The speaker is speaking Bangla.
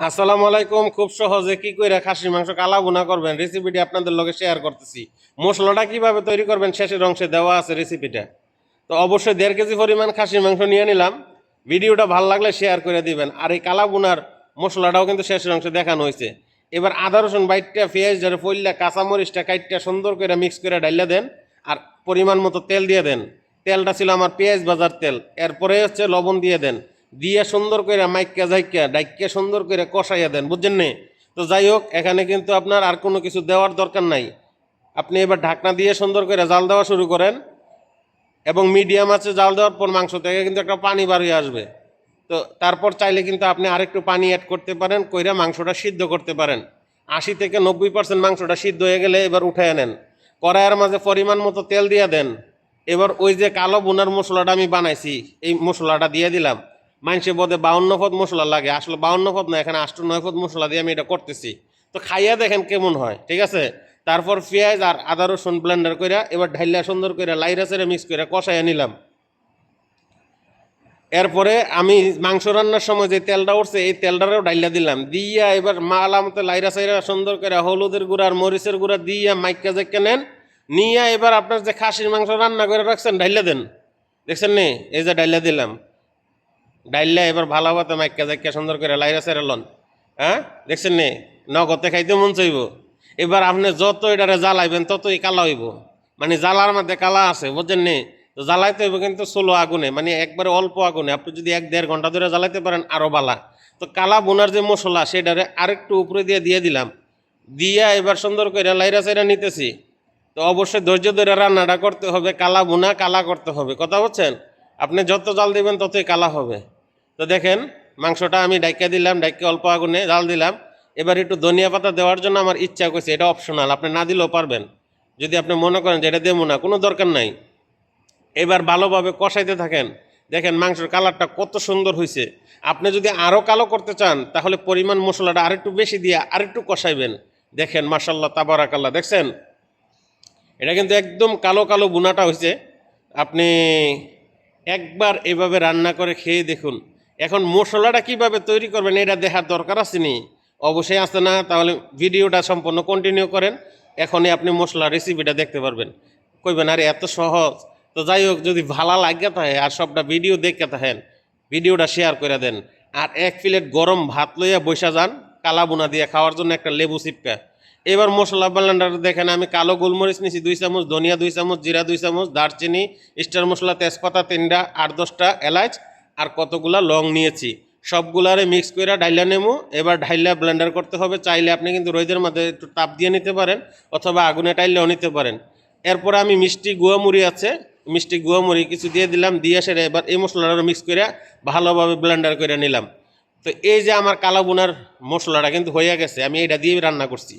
আসসালামু আলাইকুম। খুব সহজে কি করে খাসির মাংস কালা ভুনা করবেন? রেসিপিটি আপনাদের লগে শেয়ার করতেছি। মশলাটা কীভাবে তৈরি করবেন শেষের অংশে দেওয়া আছে রেসিপিটা তো অবশ্যই দেড় কেজি পরিমাণ খাসির মাংস নিয়ে নিলাম। ভিডিওটা ভালো লাগলে শেয়ার করে দিবেন। আর এই কালা ভুনার মশলাটাও কিন্তু শেষের অংশে দেখানো হয়েছে। এবার আদা, রসুন, বাইটটা, পেঁয়াজ, ধরে ফইল্লা কাঁচামরিচটা কাইটটা সুন্দর করে মিক্স করে ডাইলা দেন আর পরিমাণ মতো তেল দিয়ে দেন। তেলটা ছিল আমার পেঁয়াজ বাজার তেল। এরপরে হচ্ছে লবণ দিয়ে দেন। দিয়ে সুন্দর করে মাইকা জাইকা ডাইকা সুন্দর করে কষাইয়া দেন, বুঝছেন নি? তো যাই হোক, এখানে কিন্তু আপনার আর কোনো কিছু দেওয়ার দরকার নাই। আপনি এবার ঢাকনা দিয়ে সুন্দর করে জাল দেওয়া শুরু করেন এবং মিডিয়াম আছে জাল দেওয়ার পর মাংস থেকে কিন্তু একটা পানি বাড়িয়ে আসবে। তো তারপর চাইলে কিন্তু আপনি আরেকটু পানি অ্যাড করতে পারেন, কইরা মাংসটা সিদ্ধ করতে পারেন। আশি থেকে নব্বই পার্সেন্ট মাংসটা সিদ্ধ হয়ে গেলে এবার উঠায় নেন। কড়াইয়ের মাঝে পরিমাণ মতো তেল দিয়ে দেন। এবার ওই যে কালো বোনার মশলাটা আমি বানাইছি, এই মশলাটা দিয়ে দিলাম। মানুষে বোধে বাউন্ন পদ মশলা লাগে। আসলে বাউন্ন পদ না, এখানে আষ্ট নয় পদ মশলা দিয়ে আমি এটা করতেছি। তো খাইয়া দেখেন কেমন হয়, ঠিক আছে? তারপর পেঁয়াজ আর আদা রসুন ব্লেন্ডার করে এবার ঢাইলা সুন্দর করে লাইরা সেরে মিক্স করে কষাইয়া নিলাম। এরপরে আমি মাংস রান্নার সময় যে তেলটা উঠছে, এই তেলটারও ডাইলা দিলাম। দিয়া এবার মাল আমাতে লাইরা সাইরা সুন্দর করে হলুদের গুঁড়া আর মরিচের গুঁড়া দিয়া মাইকা জাইকা নেন, নিয়ে এবার আপনার যে খাসির মাংস রান্না করে রাখছেন ডাইলা দেন। দেখছেন নি? এই যে ডাইলা দিলাম। ডাইলা এবার ভালো মতো মাইকা জাইকা সুন্দর করে লাইরা সাইরা লন। হ্যাঁ? দেখছেন নি? নগদে খাইতে মন চাইব। এবার আপনি যত এটারে জ্বালাইবেন ততই কালা হইব। মানে জ্বালার মধ্যে কালা আছে, বুঝছেন নি? তো জ্বালাইতে হইব কিন্তু ষোলো আগুনে মানে একবারে অল্প আগুনে। আপনি যদি এক দেড় ঘণ্টা ধরে জ্বালাইতে পারেন আরও বালা। তো কালা বোনার যে মশলা, সেটারে আরেকটু উপরে দিয়ে দিয়ে দিলাম। দিয়া এবার সুন্দর করে লাইরা সাইরা নিতেছি। তো অবশ্যই ধৈর্য ধরে রান্নাটা করতে হবে, কালা বোনা কালা করতে হবে। কথা বলছেন? আপনি যত জাল দিবেন ততই কালা হবে। তো দেখেন, মাংসটা আমি ডাইকা দিলাম, ডাইকে অল্প আগুনে জাল দিলাম। এবার একটু ধনিয়া পাতা দেওয়ার জন্য আমার ইচ্ছা করছে, এটা অপশনাল আপনি না দিলেও পারবেন। যদি আপনি মনে করেন যে এটা দেবো না, কোনো দরকার নাই। এবার ভালোভাবে কষাইতে থাকেন। দেখেন, মাংসের কালারটা কত সুন্দর হয়েছে আপনি যদি আরও কালো করতে চান, তাহলে পরিমাণ মশলাটা আরেকটু বেশি দিয়ে আরেকটু কষাইবেন। দেখেন মাসাল্লাহ তাবারাকাল্লাহ, দেখছেন? এটা কিন্তু একদম কালো কালো বুনাটা হয়েছে আপনি একবার এভাবে রান্না করে খেয়ে দেখুন। এখন মশলাটা কীভাবে তৈরি করবেন, এটা দেখার দরকার আছে নি অবশ্যই আছে না, তাহলে ভিডিওটা সম্পূর্ণ কন্টিনিউ করেন। এখনই আপনি মশলা রেসিপিটা দেখতে পারবেন। কইবেন, আরে, এত সহজ। তো যাই হোক, যদি ভালো লাগে থাকে আর সবটা ভিডিও দেখতে থাকেন, ভিডিওটা শেয়ার করে দেন। আর এক প্লেট গরম ভাত লইয়া বৈশা যান কালা বুনা দিয়ে খাওয়ার জন্য একটা লেবু চিপকা এবার মশলা ব্লেন্ডার দেখেন, আমি কালো গোলমরিচ নিছি দুই চামচ, ধনিয়া দুই চামচ, জিরা দুই চামচ, দারচিনি, স্টার মশলা, তেজপাতা তিনটা আট দশটা এলাচ আর কতগুলা লং নিয়েছি। সবগুলারে মিক্স করে ডাইলা নেমু। এবার ঢাইলা ব্লেন্ডার করতে হবে। চাইলে আপনি কিন্তু রোদের মধ্যে একটু তাপ দিয়ে নিতে পারেন অথবা আগুনে টাইলেও নিতে পারেন। এরপরে আমি মিষ্টি গুয়া মুড়ি আছে। মিষ্টি গুয়া মুড়ি কিছু দিয়ে দিলাম। দিয়ে সেরে এবার এই মশলাটা মিক্স করে ভালোভাবে ব্লেন্ডার করে নিলাম। তো এই যে আমার কালো বোনার মশলাটা কিন্তু হয়ে গেছে। আমি এটা দিয়ে রান্না করছি।